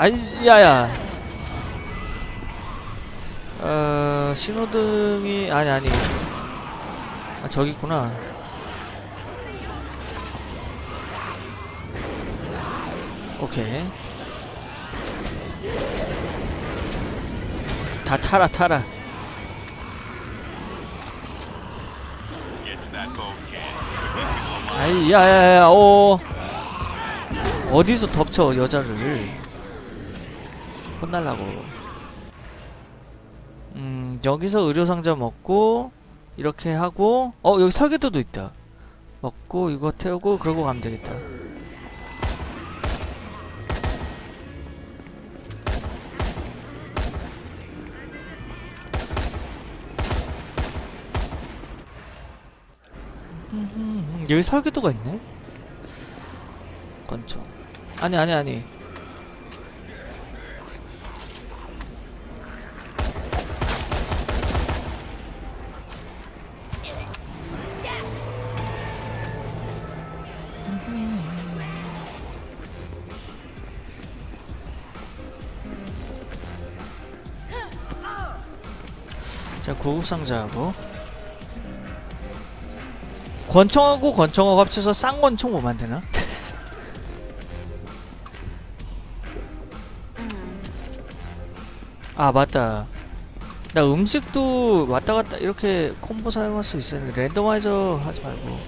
아이 야야. 어 신호등이 아니 아니. 아 저기 있구나. 오케이. 다 타라 타라. 아이 야야야 오. 어디서 덮쳐 여자를 혼날라고. 음 여기서 의료상자 먹고 이렇게 하고 어 여기 설계도도 있다. 먹고 이거 태우고 그러고 가면 되겠다. 음, 여기 설계도가 있네? 건총 아니 아니 아니 구급상자하고 권총하고 권총하고 합쳐서 쌍권총 뭐 만드나? 아 맞다 나 음식도 왔다 갔다 이렇게 콤보 사용할 수 있었는데 랜더마이저 하지 말고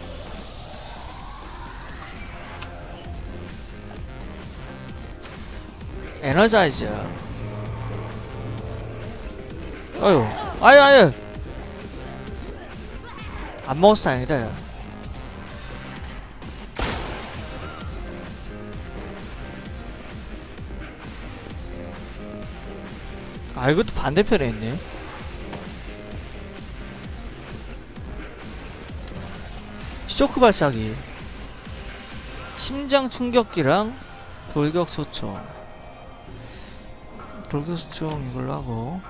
에너자이저 어휴 아유 아유 안 먹어서 다행이다 야. 아 이것도 반대편에 있네. 쇼크 발사기. 심장 충격기랑 돌격 소총. 돌격 소총 이걸로 하고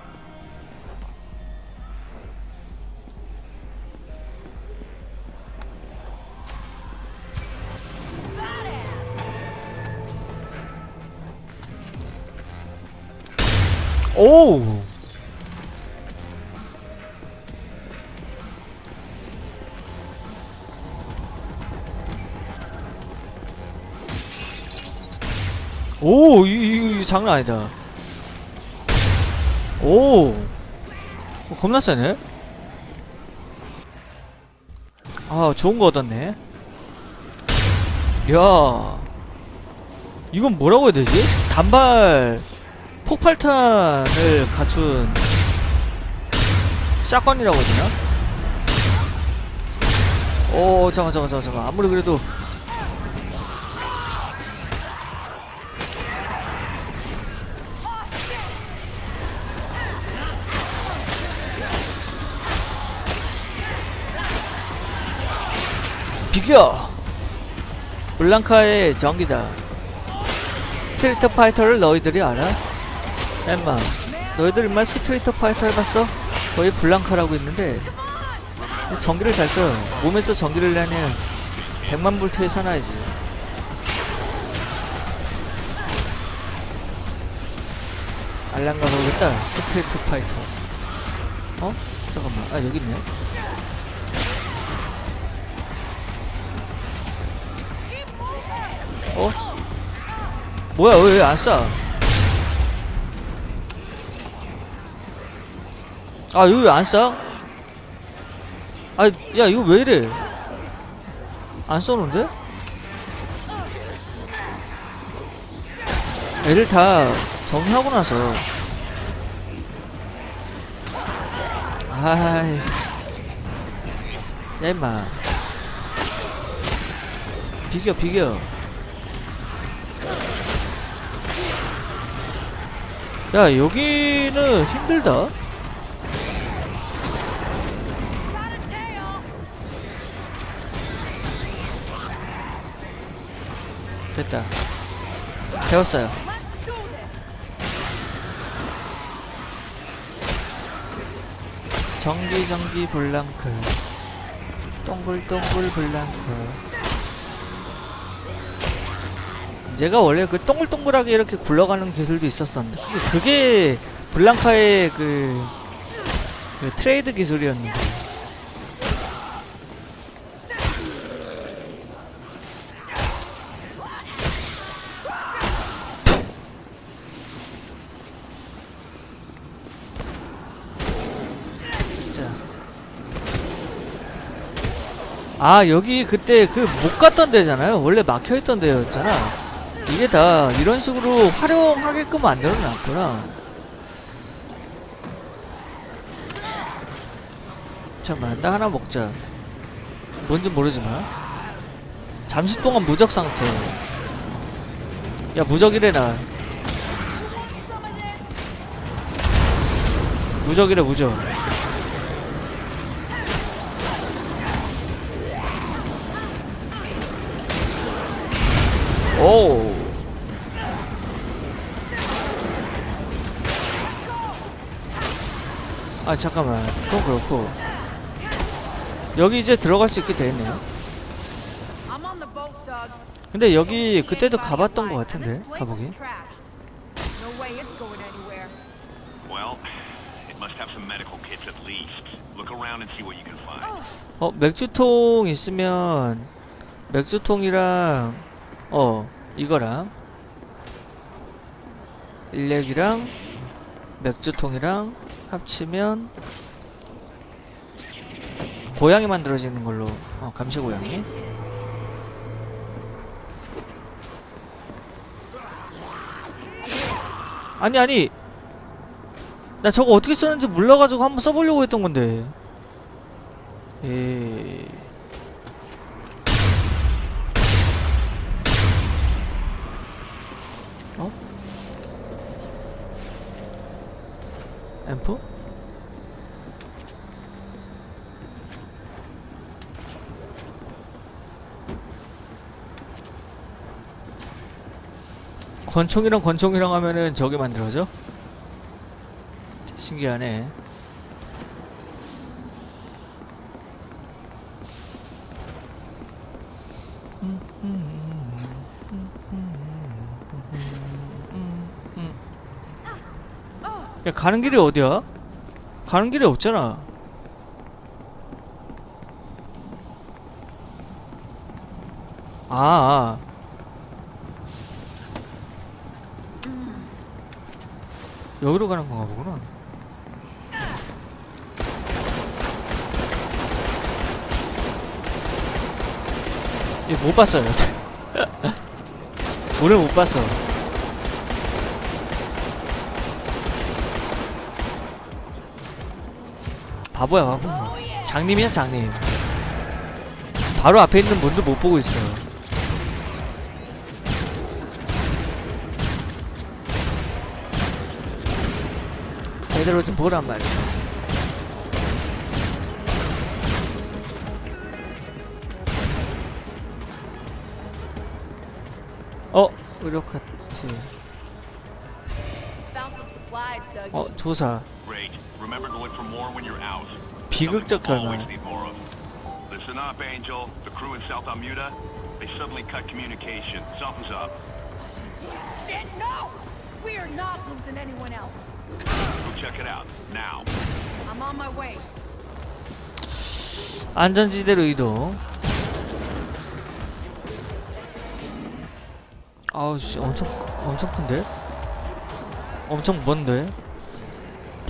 오우 오, 이, 이, 이 장난 아니다. 오, 어, 겁나 세네. 아, 좋은 거 얻었네. 야, 이건 뭐라고 해야 되지? 단발 폭발탄을 갖춘 샷건이라고 되나? 오, 잠깐, 잠깐, 잠깐, 잠깐. 아무리 그래도 비켜! 블랑카의 전기다. 스트리트 파이터를 너희들이 알아? 엠마, 너희들 인마 스트리트 파이터 해봤어? 거의 블랑카라고 있는데 전기를 잘 써. 몸에서 전기를 내면 100만 볼트의 사나이지. 알랑가 모르겠다. 스트리트 파이터. 어? 잠깐만. 아 여기 있네. 어? 뭐야 왜 안 쏴? 아 이거 왜안 쏴? 아야 이거 왜 이래? 안 쏘는데? 애들 다 정리하고 나서 아이 야 임마 비겨 비겨 야 여기는 힘들다 됐다. 배웠어요. 전기 전기 블랑크. 동글동글 블랑크. 얘가 원래 그 동글동글하게 이렇게 굴러가는 기술도 있었었는데 그게, 그게 블랑카의 그, 그 트레이드 기술이었는데 자. 아 여기 그때 그 못 갔던 데잖아요. 원래 막혀있던 데였잖아. 이게 다 이런 식으로 활용하게끔 만들어놨구나. 잠깐만 나 하나 먹자. 뭔지 모르지만. 잠시 동안 무적 상태. 야 무적이래 나. 무적이래 무적 오. 아 잠깐만 그건 그렇고 여기 이제 들어갈 수 있게 Doug. 근데 여기 그때도 가봤던 것 같은데 find. 어 맥주통 있으면 맥주통이랑 어 이거랑 일렉이랑 맥주통이랑 합치면 고양이 만들어지는 걸로 어 감시 고양이. 아니 아니. 나 저거 어떻게 쓰는지 몰라가지고 한번 써보려고 했던 건데. 예. 앰프? 권총이랑 권총이랑 하면은 저게 만들어져? 신기하네. 야 가는 길이 어디야? 가는 길이 없잖아. 아, 아. 여기로 가는 건가 보구나. 얘 못 봤어요. 오늘 못 봤어. 바보야. 바보 장님이야 장님. 바로 앞에 있는 문도 못 보고 있어 제대로 좀 보란 말이야. 어 의료카트. 어 조사. Great. Remember to look for more when you're out. 비극적 Something we'll 결말 always need more of. Listen up, Angel. The crew in South Almuda, they suddenly cut communication. Something's up. Shit, no! We are not losing anyone else. Go check it out. Now. I'm on my way. 안전지대로 이동. 아우씨 엄청 엄청 큰데? 엄청 먼데?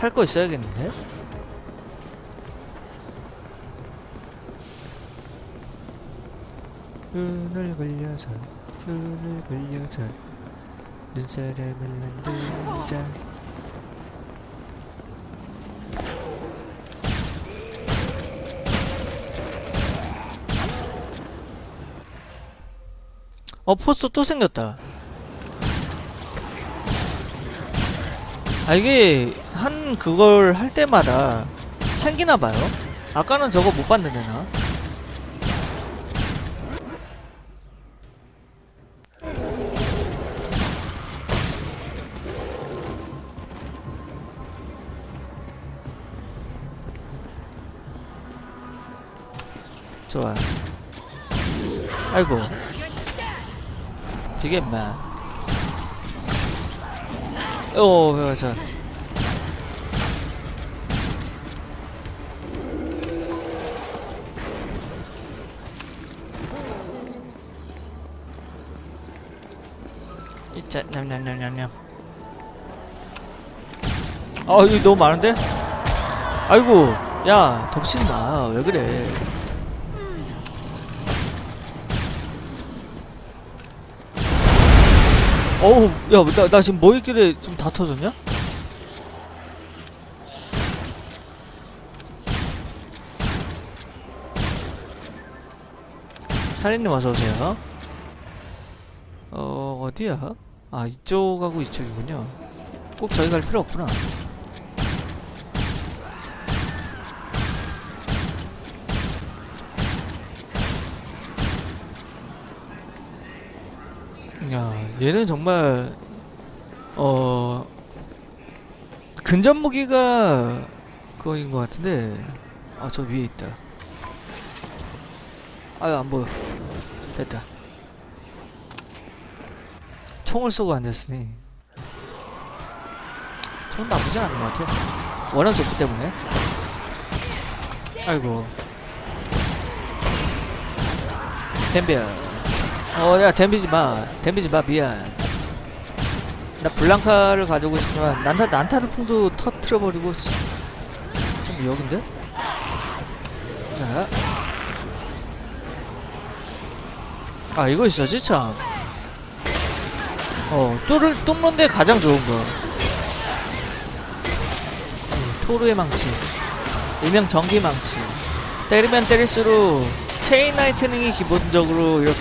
탈거 있어야겠는데? 눈을 걸려서 눈을 걸려서 눈사람을 만들자. 어 포스터 또 생겼다 아 이게 한 그걸 할 때마다 생기나 봐요. 아까는 저거 못 봤는데 나. 좋아. 아이고. 비게 임마 어 자. 이짜 냠냠냠냠냠 아 이거 너무 많은데? 아이고 야 덮치지 마왜 그래 어우 야 나 나 지금 뭐 있길래 좀다 터졌냐? 살인님 어서오세요 어 어디야? 아 이쪽하고 이쪽이군요 꼭 저기 갈 필요 없구나 야 얘는 정말 어 근접 무기가 그거인 것 같은데 아 저 위에 있다. 아유 안 보여. 됐다. 총을 쏘고 앉았으니. 총 나쁘진 않은 것 같아 워낙 좋기 때문에. 아이고. 댐비야 어야 댐비지 마 댐비지 마 미안 나 블랑카를 가지고 싶지만 난타 난타르풍도 터트려 버리고 좀 여긴데 자. 아 이거 있어지 참. 어 뚫을 뚫는데 가장 좋은 거. 음, 토르의 망치. 일명 전기 망치. 때리면 때릴수록 체인 라이트닝이 기본적으로 이렇게